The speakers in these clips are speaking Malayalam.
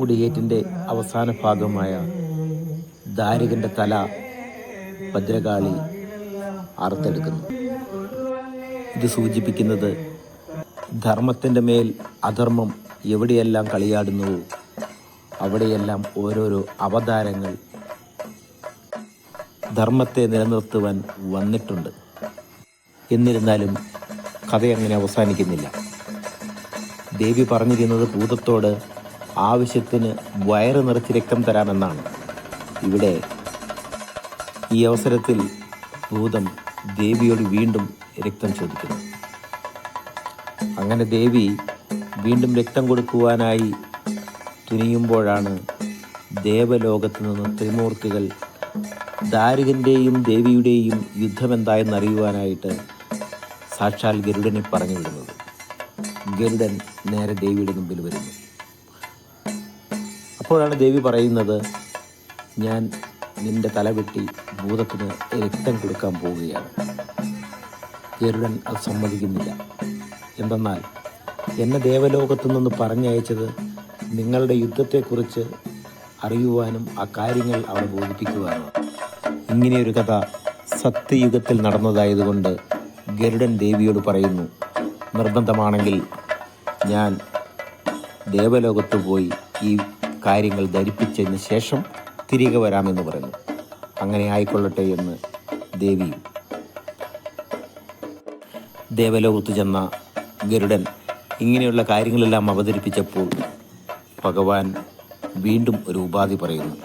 മുടിയേറ്റിന്റെ അവസാന ഭാഗമായ ദാരികന്റെ തല ഭദ്രകാളി അറുത്തെടുക്കുന്നു ഇത് സൂചിപ്പിക്കുന്നത് ധർമ്മത്തിന്റെ മേൽ അധർമ്മം എവിടെയെല്ലാം കളിയാടുന്നുവോ അവിടെയെല്ലാം ഓരോരോ അവതാരങ്ങൾ ധർമ്മത്തെ നിലനിർത്തുവാൻ വന്നിട്ടുണ്ട്. എന്നിരുന്നാലും കഥ അങ്ങനെ അവസാനിക്കുന്നില്ല. ദേവി പറഞ്ഞിരുന്നത് ഭൂതത്തോട് ആവശ്യത്തിന് വയറ് നിറച്ച് രക്തം തരാമെന്നാണ്. ഇവിടെ ഈ അവസരത്തിൽ ഭൂതം ദേവിയോട് വീണ്ടും രക്തം ചോദിക്കുന്നു. അങ്ങനെ ദേവി വീണ്ടും രക്തം കൊടുക്കുവാനായി തുനിയുമ്പോഴാണ് ദേവലോകത്ത് നിന്ന് ത്രിമൂർത്തികൾ ദാരികന്റെയും ദേവിയുടെയും യുദ്ധമെന്തായെന്ന് അറിയുവാനായിട്ട് സാക്ഷാൽ ഗരുഡനെ പറഞ്ഞു വിടുന്നത്. ഗരുഡൻ നേരെ ദേവിയുടെ മുമ്പിൽ വരുന്നു. അപ്പോഴാണ് ദേവി പറയുന്നത് ഞാൻ നിന്റെ തല വെട്ടി ഭൂതത്തിന് രക്തം കൊടുക്കാൻ പോവുകയാണ്. ഗരുഡൻ അത് സമ്മതിക്കുന്നില്ല. എന്തെന്നാൽ എന്നെ ദേവലോകത്തു നിന്ന് പറഞ്ഞയച്ചത് നിങ്ങളുടെ യുദ്ധത്തെക്കുറിച്ച് അറിയുവാനും ആ കാര്യങ്ങൾ അവിടെ ബോധിപ്പിക്കുവാനും ഇങ്ങനെയൊരു കഥ സത്യയുഗത്തിൽ നടന്നതായതുകൊണ്ട് ഗരുഡൻ ദേവിയോട് പറയുന്നു നിർബന്ധമാണെങ്കിൽ ഞാൻ ദേവലോകത്ത് പോയി ഈ കാര്യങ്ങൾ ധരിപ്പിച്ചതിന് ശേഷം തിരികെ വരാമെന്ന് പറയുന്നു. അങ്ങനെ ആയിക്കൊള്ളട്ടെ എന്ന് ദേവി. ദേവലോകത്ത് ചെന്ന ഗരുഡൻ ഇങ്ങനെയുള്ള കാര്യങ്ങളെല്ലാം അവതരിപ്പിച്ചപ്പോൾ ഭഗവാൻ വീണ്ടും ഒരു ഉപാധി പറയുന്നു.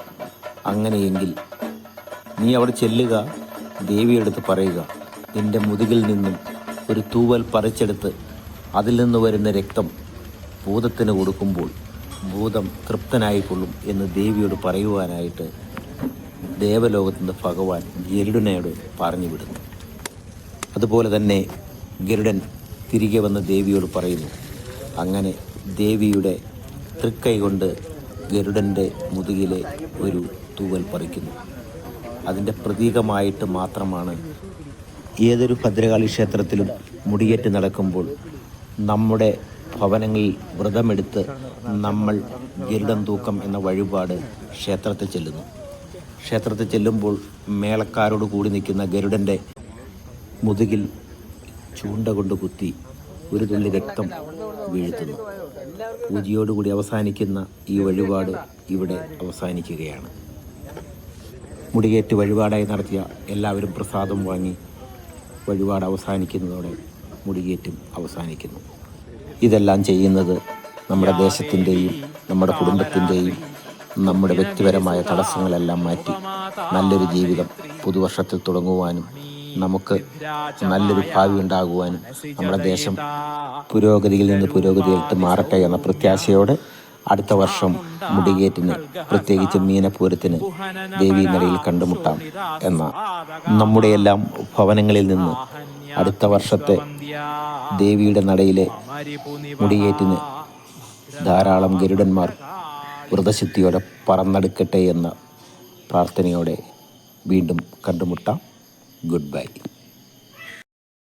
അങ്ങനെയെങ്കിൽ നീ അവിടെ ചെല്ലുക ദേവിയെടുത്ത് പറയുക നിന്റെ മുതുകിൽ നിന്നും ഒരു തൂവൽ പറിച്ചെടുത്ത് അതിൽ നിന്ന് വരുന്ന രക്തം ഭൂതത്തിന് കൊടുക്കുമ്പോൾ ഭൂതം തൃപ്തനായിക്കൊള്ളും എന്ന് ദേവിയോട് പറയുവാനായിട്ട് ദേവലോകത്തിന്റെ ഭഗവാൻ ഗരുഡനയോട് പറഞ്ഞു വിടുന്നു. അതുപോലെ തന്നെ ഗരുഡൻ തിരികെ വന്ന് ദേവിയോട് പറയുന്നു അങ്ങനെ ദേവിയുടെ തൃക്കൈ കൊണ്ട് ഗരുഡന്റെ മുതുകിലെ ഒരു തൂവൽ പറിക്കുന്നു. അതിന്റെ പ്രതീകമായിട്ട് മാത്രമാണ് ഏതൊരു ഭദ്രകാളി ക്ഷേത്രത്തിലും മുടിയേറ്റ് നടക്കുമ്പോൾ നമ്മുടെ ഭവനങ്ങളിൽ വ്രതമെടുത്ത് നമ്മൾ ഗരുഡം തൂക്കം എന്ന വഴിപാട് ക്ഷേത്രത്തിൽ ചെല്ലുന്നു. ക്ഷേത്രത്തിൽ ചെല്ലുമ്പോൾ മേളക്കാരോട് കൂടി നിൽക്കുന്ന ഗരുഡന്റെ മുതുകിൽ ചൂണ്ട കൊണ്ട് കുത്തി ഒരു തുള്ളി രക്തം വീഴ്ത്തുന്നു. പൂജയോടുകൂടി അവസാനിക്കുന്ന ഈ വഴിപാട് ഇവിടെ അവസാനിക്കുകയാണ്. മുടിയേറ്റ് വഴിപാടായി നടത്തിയ എല്ലാവരും പ്രസാദം വാങ്ങി വഴിപാട് അവസാനിക്കുന്നതോടെ മുടിയേറ്റും അവസാനിക്കുന്നു. ഇതെല്ലാം ചെയ്യുന്നത് നമ്മുടെ ദേശത്തിന്റെയും നമ്മുടെ കുടുംബത്തിന്റെയും നമ്മുടെ വ്യക്തിപരമായ തടസ്സങ്ങളെല്ലാം മാറ്റി നല്ലൊരു ജീവിതം പുതുവർഷത്തിൽ തുടങ്ങുവാനും നമുക്ക് നല്ലൊരു ഭാവി ഉണ്ടാകുവാനും നമ്മുടെ ദേശം പുരോഗതിയിൽ നിന്ന് പുരോഗതിയിലേക്ക് മാറട്ടെ എന്ന പ്രത്യാശയോടെ അടുത്ത വർഷം മുടികേറ്റിന് പ്രത്യേകിച്ച് മീനപ്പൂരത്തിന് ദേവീനടയിൽ കണ്ടുമുട്ടാം എന്ന നമ്മുടെയെല്ലാം ഭവനങ്ങളിൽ നിന്ന് അടുത്ത വർഷത്തെ ദേവിയുടെ നടയിലെ മുടിയേറ്റിന് ധാരാളം ഗരുഡന്മാർ വ്രതശുദ്ധിയോടെ പറന്നെടുക്കട്ടെ എന്ന പ്രാർത്ഥനയോടെ വീണ്ടും കണ്ടുമുട്ടാം. Good bye.